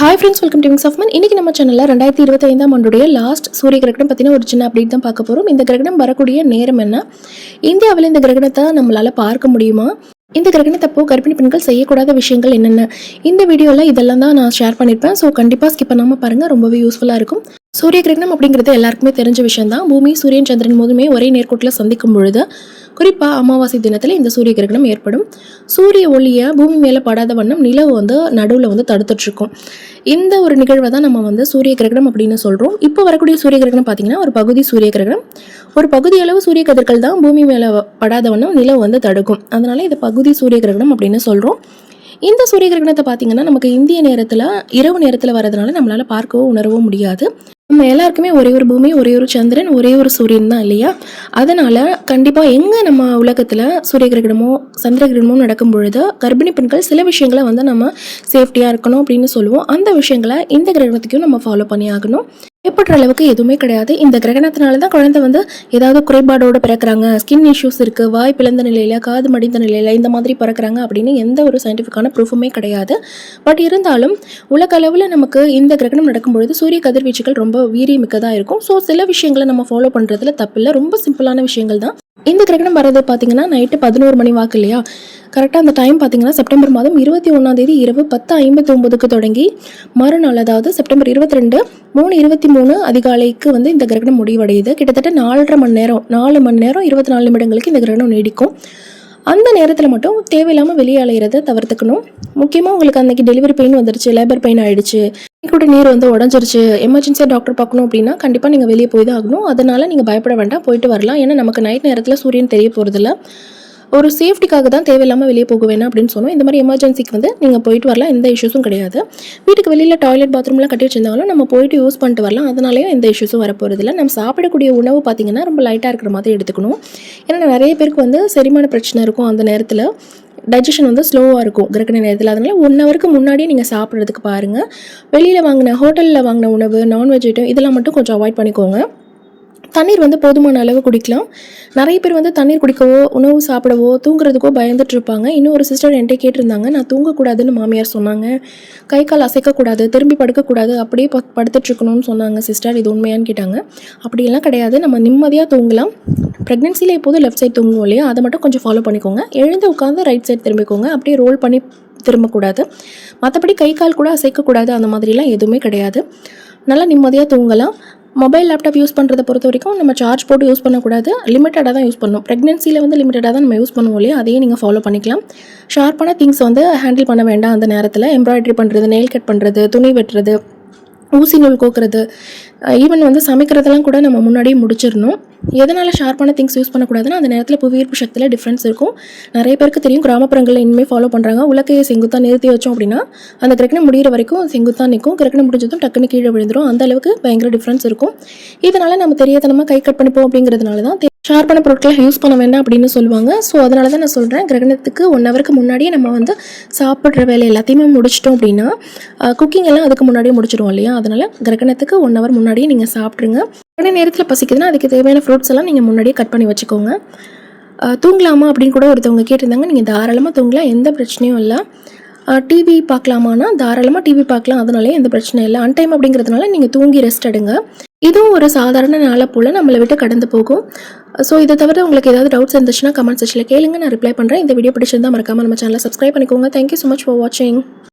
Hi friends welcome to ஆஃப் மன் இன்றைக்கி நம்ம சேனலில் ரெண்டாயிரத்தி இருபத்தைந்தாம் ஆண்டுடைய லாஸ்ட் சூரிய கிரகணம் பற்றின ஒரு சின்ன அப்டேட் தான் பார்க்க போகிறோம் இந்த கிரகணம் வரக்கூடிய நேரம் என்ன? இந்தியாவில் இந்த கிரகணத்தை நம்மளால் பார்க்க முடியுமா? இந்த கிரகணத்தப்போ கர்ப்பிணி பெண்கள் செய்யக்கூடாத விஷயங்கள் என்னென்ன? இந்த வீடியோவில் இதெல்லாம் தான் நான் ஷேர் பண்ணியிருப்பேன் ஸோ கண்டிப்பாக ஸ்கிப் பண்ணாமல் பாருங்கள் ரொம்பவே யூஸ்ஃபுல்லாக இருக்கும். சூரிய கிரகணம் அப்படிங்கிறது எல்லாருக்குமே தெரிஞ்ச விஷயம் தான் பூமி சூரியன் சந்திரன் மூதுமே ஒரே நேர்கோட்டில் சந்திக்கும் பொழுது குறிப்பாக அமாவாசை தினத்தில் இந்த சூரிய கிரகணம் ஏற்படும். சூரிய ஒளியை பூமி மேலே படாத வண்ணம் நிலவு வந்து நடுவில் வந்து தடுத்துட்ருக்கும். இந்த ஒரு நிகழ்வை தான் நம்ம வந்து சூரிய கிரகணம் அப்படின்னு சொல்கிறோம் இப்போ வரக்கூடிய சூரிய கிரகணம் பார்த்தீங்கன்னா ஒரு பகுதி சூரிய கிரகணம். ஒரு பகுதி அளவு சூரிய கதிர்கள் தான் பூமி மேலே படாத வண்ணம் நிலவு வந்து தடுக்கும். அதனால இது பகுதி சூரிய கிரகணம் அப்படின்னு சொல்கிறோம் இந்த சூரிய கிரகணத்தை பார்த்தீங்கன்னா நமக்கு இந்திய நேரத்தில் இரவு நேரத்தில் வரதுனால நம்மளால் பார்க்கவோ உணரவோ முடியாது. நம்ம எல்லாருக்குமே ஒரே ஒரு பூமி ஒரே ஒரு சந்திரன் ஒரே ஒரு சூரியன் தான் இல்லையா? அதனால் கண்டிப்பாக எங்கே நம்ம உலகத்தில் சூரிய கிரகணமோ சந்திர கிரகணமோ நடக்கும் பொழுது கர்ப்பிணி பெண்கள் சில விஷயங்களை வந்து நம்ம சேஃப்டியாக இருக்கணும் அப்படின்னு சொல்லுவோம். அந்த விஷயங்களை இந்த கிரகணத்துக்கும் நம்ம ஃபாலோ பண்ணி ஆகணும். ஏற்படுற அளவுக்கு எதுவுமே கிடையாது. இந்த கிரகணத்தினால தான் குழந்தை வந்து ஏதாவது குறைபாடோடு பிறக்கிறாங்க. ஸ்கின் இஷ்யூஸ் இருக்குது வாய் பிளந்த நிலையில் காது மடிந்த நிலையில் இந்த மாதிரி பிறக்கிறாங்க அப்படின்னு எந்த ஒரு சயின்டிஃபிக்கான ப்ரூஃபுமே கிடையாது. பட் இருந்தாலும் உலக அளவில் நமக்கு இந்த கிரகணம் நடக்கும்பொழுது சூரிய கதிர்வீச்சுகள் ரொம்ப வீரியமிக்கதாக இருக்கும். ஸோ சில விஷயங்களை நம்ம ஃபாலோ பண்ணுறதுல தப்பில்லை. ரொம்ப சிம்பிளான விஷயங்கள் தான். இந்த கிரகணம் வர்றது பார்த்தீங்கன்னா நைட்டு பதினோரு மணி வாக்கு இல்லையா? கரெக்டாக அந்த டைம் பார்த்தீங்கன்னா செப்டம்பர் மாதம் இருபத்தி ஒன்றாந்தேதி இரவு பத்து ஐம்பத்தி ஒம்பதுக்கு தொடங்கி மறுநாள் அதாவது செப்டம்பர் இருபத்தி ரெண்டு மூணு இருபத்தி மூணு அதிகாலைக்கு வந்து இந்த கிரகணம் முடிவடையுது. கிட்டத்தட்ட நாலரை மணி நேரம் நாலு மணி நேரம் இருபத்தி நாலு நிமிடங்களுக்கு இந்த கிரகணம் நீடிக்கும். அந்த நேரத்தில் மட்டும் தேவையில்லாமல் வெளியே அலையிறத தவிர்த்துக்கணும். முக்கியமாக உங்களுக்கு அன்றைக்கி டெலிவரி பெயின் வந்துருச்சு லேபர் பெயின் ஆகிடுச்சு கூட நீர் வந்து உடஞ்சிருச்சு எமர்ஜென்சியாக டாக்டர் பார்க்கணும் அப்படின்னா கண்டிப்பாக நீங்கள் வெளியே போய் தான் ஆகணும். அதனால் நீங்கள் பயப்பட வேண்டாம் போயிட்டு வரலாம். ஏன்னா நமக்கு நைட் நேரத்தில் சூரியன் தெரிய போகிறதில்ல ஒரு சேஃப்டிக்காக தான் தேவையில்லாமல் வெளியே போக வேணாம் அப்படின்னு சொன்னோம். இந்த மாதிரி எமர்ஜென்சிக்கு வந்து நீங்கள் போயிட்டு வரலாம். எந்த இஷ்யூஸும் கிடையாது. வீட்டுக்கு வெளியில் டாய்லெட் பாத்ரூம்லாம் கட்டி வச்சிருந்தாலும் நம்ம போயிட்டு யூஸ் பண்ணிட்டு வரலாம். அதனாலேயும் எந்த இஷ்யூஸும் வரப்போகிறதில்ல நம்ம சாப்பிடக்கூடிய உணவு பார்த்திங்கன்னா ரொம்ப லைட்டாக இருக்கிற மாதிரி எடுத்துக்கணும். ஏன்னா நிறைய பேருக்கு வந்து செரிமான பிரச்சனை இருக்கும் அந்த நேரத்தில். டைஜஷன் வந்து ஸ்லோவாக இருக்கும். கிரகண நேரத்தில். அதனால் ஒன் ஹவருக்கு முன்னாடியே நீங்கள் சாப்பிட்றதுக்கு பாருங்கள் வெளியில் வாங்கின ஹோட்டலில் வாங்கின உணவு நான்வெஜ் ஐட்டம் இதெல்லாம் மட்டும் கொஞ்சம் அவாய்ட் பண்ணிக்கோங்க. தண்ணீர் வந்து போதுமான அளவு குடிக்கலாம். நிறைய பேர் வந்து தண்ணீர் குடிக்கவோ உணவு சாப்பிடவோ தூங்குறதுக்கோ பயந்துட்டு இருப்பாங்க இன்னும் ஒரு சிஸ்டர் என்கிட்ட கேட்டிருந்தாங்க. நான் தூங்கக்கூடாதுன்னு மாமியார் சொன்னாங்க. கை கால் அசைக்கக்கூடாது திரும்பி படுக்கக்கூடாது அப்படியே ப படுத்துட்ருக்கணும்னு சொன்னாங்க சிஸ்டர் இது உண்மையான்னு கேட்டாங்க. அப்படியெல்லாம் கிடையாது. நம்ம நிம்மதியாக தூங்கலாம். ப்ரெக்னென்சியில் எப்போதும் லெஃப்ட் சைட் தூங்குவோம் இல்லையா? அதை மட்டும் கொஞ்சம் ஃபாலோ பண்ணிக்கோங்க. எழுந்து உட்காந்து ரைட் சைட் திரும்பிக்கோங்க. அப்படியே ரோல் பண்ணி திரும்பக்கூடாது. மற்றபடி கை கால் கூட அசைக்கக்கூடாது. அந்த மாதிரிலாம் எதுவுமே கிடையாது. நல்லா நிம்மதியாக தூங்கலாம். மொபைல் லேப்டாப் யூஸ் பண்ணுறதை பொறுத்த வரைக்கும் நம்ம சார்ஜ் போட்டு யூஸ் பண்ணக்கூடாது. லிமிட்டடாக தான் யூஸ் பண்ணணும் ப்ரெக்னென்சியில் வந்து லிமிட்டடாக தான் நம்ம யூஸ் பண்ணுவோம் இல்லையா? அதையும் நீங்கள் ஃபாலோ பண்ணிக்கலாம். ஷார்ப்பான திங்ஸ் வந்து ஹேண்டில் பண்ண வேண்டாம் அந்த நேரத்தில். எம்ப்ராய்டரி பண்ணுறது நெயில் கட் பண்ணுறது துணி வெட்டுறது ஊசி நூல் கோக்குறது ஈவன் வந்து சமைக்கிறதெல்லாம் கூட நம்ம முன்னாடியே முடிச்சிடணும். எதனால் ஷார்ப்பான திங்ஸ் யூஸ் பண்ணக்கூடாதுன்னா அந்த நேரத்தில் புவியீர்ப்பு சக்தியில் டிஃப்ரென்ஸ் இருக்கும். நிறைய பேருக்கு தெரியும் கிராமப்புறங்களில் இனிமேல் ஃபாலோ பண்ணுறாங்க உலக்கையை செங்குத்தாக நிறுத்தி வச்சோம் அப்படின்னா அந்த கிரகணம் முடிகிற வரைக்கும் செங்குத்தாக நிற்கும். கிரக்கணம் முடிஞ்சதும் டக்குன்னு கீழே விழுந்துடும் அந்த அளவுக்கு பயங்கர டிஃப்ரென்ஸ் இருக்கும். இதனால் நம்ம தெரியாதனமாக கை கட் பண்ணிப்போம் அப்படிங்கிறதுனால தான் ஷார்ப்பான பொருட்களை யூஸ் பண்ண வேண்டாம் அப்படின்னு சொல்லுவாங்க. ஸோ அதனால தான் நான் சொல்கிறேன் கிரகணத்துக்கு ஒன் ஹவருக்கு முன்னாடியே நம்ம வந்து சாப்பிட்ற வேலை எல்லாத்தையுமே முடிச்சிட்டோம் அப்படின்னா குக்கிங் எல்லாம் அதுக்கு முன்னாடியே முடிச்சிடுவோம் இல்லையா? அதனால் கிரகணத்துக்கு ஒன் ஹவர் முன்னாடியே நீங்கள் சாப்பிட்ருங்க உடனே நேரத்தில் பசிக்குதுன்னா அதுக்கு தேவையான ஃப்ரூட்ஸ் எல்லாம் நீங்கள் முன்னாடியே கட் பண்ணி வச்சுக்கோங்க. தூங்கலாமா அப்படின்னு கூட ஒருத்தவங்க கேட்டிருந்தாங்க. நீங்கள் தாராளமாக தூங்கலாம் எந்த பிரச்சனையும் இல்லை. டிவி பார்க்கலாமான்னா? தாராளமாக டிவி பார்க்கலாம். அதனாலே எந்த பிரச்சனையும் இல்லை. அன்டைம் அப்படிங்கிறதுனால நீங்கள் தூங்கி ரெஸ்ட் எடுங்க. இதுவும் ஒரு சாதாரண நாளை போல் நம்மளை விட்டு கடந்து போகும். ஸோ இதை தவிர உங்களுக்கு ஏதாவது டவுட்ஸ் இருந்துச்சுன்னா கமெண்ட் செக்ஷனில் கேளுங்க. நான் ரிப்ளை பண்ணுறேன் இந்த வீடியோ பிடிச்சிருந்தா மறக்காமல் நம்ம சேனலை சப்ஸ்கிரைப் பண்ணிக்கோங்க. தேங்க்யூ ஸோ மச் ஃபார் வாட்சிங்